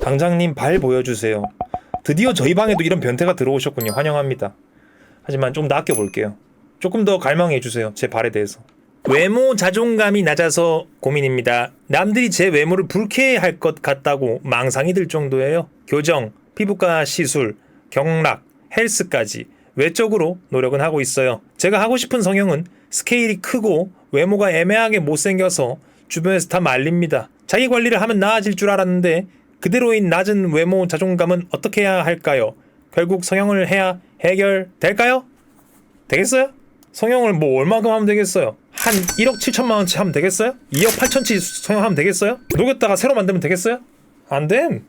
당장님 발 보여주세요. 드디어 저희 방에도 이런 변태가 들어오셨군요. 환영합니다. 하지만 좀더 아껴볼게요. 조금 더 갈망해 주세요. 제 발에 대해서. 외모 자존감이 낮아서 고민입니다. 남들이 제 외모를 불쾌해할 것 같다고 망상이 들 정도예요. 교정, 피부과 시술, 경락, 헬스까지 외적으로 노력은 하고 있어요. 제가 하고 싶은 성형은 스케일이 크고 외모가 애매하게 못생겨서 주변에서 다 말립니다. 자기 관리를 하면 나아질 줄 알았는데 그대로인 낮은 외모 자존감은 어떻게 해야 할까요? 결국 성형을 해야 해결될까요? 되겠어요? 성형을 뭐 얼마큼 하면 되겠어요? 한 1억 7천만 원치 하면 되겠어요? 2억 8천치 성형하면 되겠어요? 녹였다가 새로 만들면 되겠어요? 안 됨.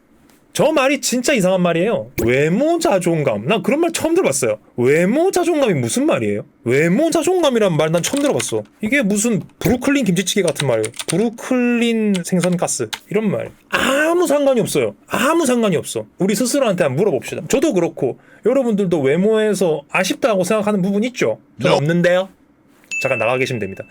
저 말이 진짜 이상한 말이에요. 외모 자존감. 난 그런 말 처음 들어봤어요. 외모 자존감이 무슨 말이에요? 외모 자존감이란 말 난 처음 들어봤어. 이게 무슨 브루클린 김치찌개 같은 말이에요. 브루클린 생선가스 이런 말. 아 무 상관이 없어요. 아무 상관이 없어. 우리 스스로한테 한번 물어봅시다. 저도 그렇고 여러분들도 외모에서 아쉽다고 생각하는 부분 있죠? 저는 없는데요. 잠깐 나가 계시면 됩니다.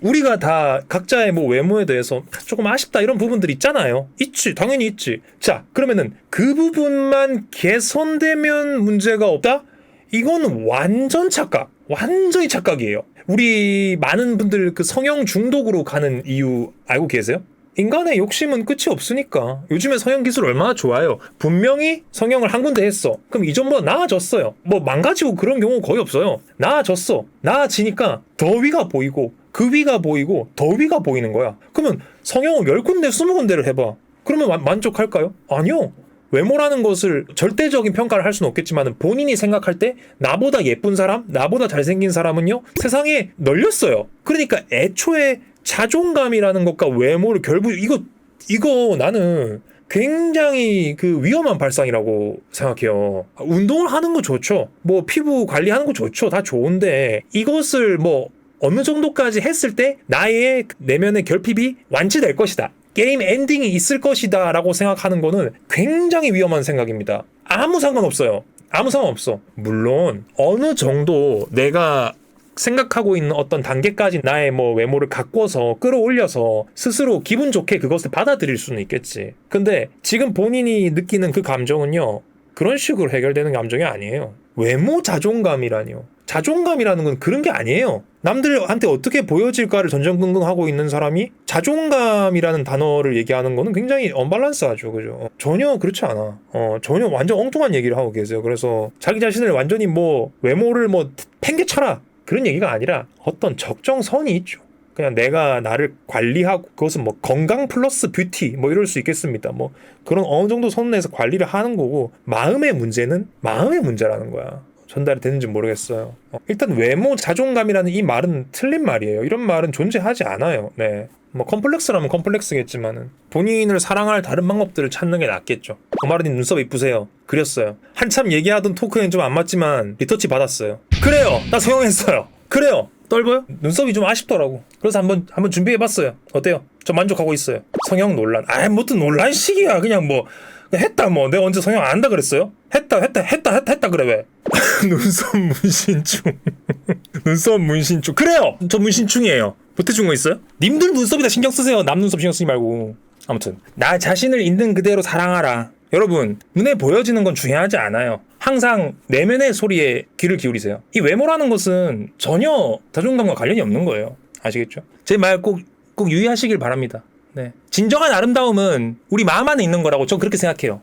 우리가 다 각자의 뭐 외모에 대해서 조금 아쉽다 이런 부분들 있잖아요. 있지, 당연히 있지. 자, 그러면은 그 부분만 개선되면 문제가 없다? 이건 완전 착각. 완전히 착각이에요. 우리 많은 분들 그 성형 중독으로 가는 이유 알고 계세요? 인간의 욕심은 끝이 없으니까. 요즘에 성형 기술 얼마나 좋아요. 분명히 성형을 한 군데 했어. 그럼 이전보다 나아졌어요. 뭐 망가지고 그런 경우 거의 없어요. 나아졌어. 나아지니까 더 위가 보이고 그 위가 보이고 더 위가 보이는 거야. 그러면 성형을 10군데 20군데를 해봐. 그러면 만- 만족할까요? 아니요. 외모라는 것을 절대적인 평가를 할 수는 없겠지만 본인이 생각할 때 나보다 예쁜 사람, 나보다 잘생긴 사람은요 세상에 널렸어요. 그러니까 애초에 자존감이라는 것과 외모를 결부 이거 이거 나는 굉장히 그 위험한 발상이라고 생각해요. 운동을 하는 거 좋죠. 뭐 피부 관리하는 거 좋죠. 다 좋은데 이것을 뭐 어느 정도까지 했을 때 나의 내면의 결핍이 완치될 것이다. 게임 엔딩이 있을 것이다 라고 생각하는 거는 굉장히 위험한 생각입니다. 아무 상관없어요. 아무 상관없어. 물론 어느 정도 내가 생각하고 있는 어떤 단계까지 나의 뭐 외모를 가꿔서 끌어올려서 스스로 기분 좋게 그것을 받아들일 수는 있겠지. 근데 지금 본인이 느끼는 그 감정은요. 그런 식으로 해결되는 감정이 아니에요. 외모 자존감이라니요. 자존감이라는 건 그런 게 아니에요. 남들한테 어떻게 보여질까를 전전긍긍하고 있는 사람이 자존감이라는 단어를 얘기하는 거는 굉장히 언밸런스하죠. 그죠? 전혀 그렇지 않아. 어, 전혀 완전 엉뚱한 얘기를 하고 계세요. 그래서 자기 자신을 완전히 뭐 외모를 뭐 팽개쳐라. 그런 얘기가 아니라 어떤 적정선이 있죠. 그냥 내가 나를 관리하고 그것은 뭐 건강 플러스 뷰티 뭐 이럴 수 있겠습니다. 뭐 그런 어느 정도 선에서 관리를 하는 거고 마음의 문제는 마음의 문제라는 거야. 전달이 되는지 모르겠어요. 어, 일단 외모 자존감이라는 이 말은 틀린 말이에요. 이런 말은 존재하지 않아요. 네. 뭐 컴플렉스라면 컴플렉스겠지만은 본인을 사랑할 다른 방법들을 찾는 게 낫겠죠. 어마르님 눈썹 이쁘세요. 그렸어요. 한참 얘기하던 토크엔 좀 안 맞지만 리터치 받았어요. 그래요. 나 성형했어요. 그래요. 떫어요? 눈썹이 좀 아쉽더라고. 그래서 한번 한번 준비해봤어요. 어때요? 저 만족하고 있어요. 성형 논란. 아, 무슨 논란식이야. 그냥 뭐 했다 뭐. 내가 언제 성형 안 한다 그랬어요? 했다 했다 했다 했다 했다 그래 왜? 눈썹 문신충. 눈썹 문신충. 그래요. 저 문신충이에요. 보태준 거 있어요? 님들 눈썹이다 신경 쓰세요. 남 눈썹 신경 쓰지 말고. 아무튼 나 자신을 있는 그대로 사랑하라. 여러분 눈에 보여지는 건 중요하지 않아요. 항상 내면의 소리에 귀를 기울이세요. 이 외모라는 것은 전혀 자존감과 관련이 없는 거예요. 아시겠죠? 제 말 꼭 꼭 유의하시길 바랍니다. 네. 진정한 아름다움은 우리 마음 안에 있는 거라고 전 그렇게 생각해요.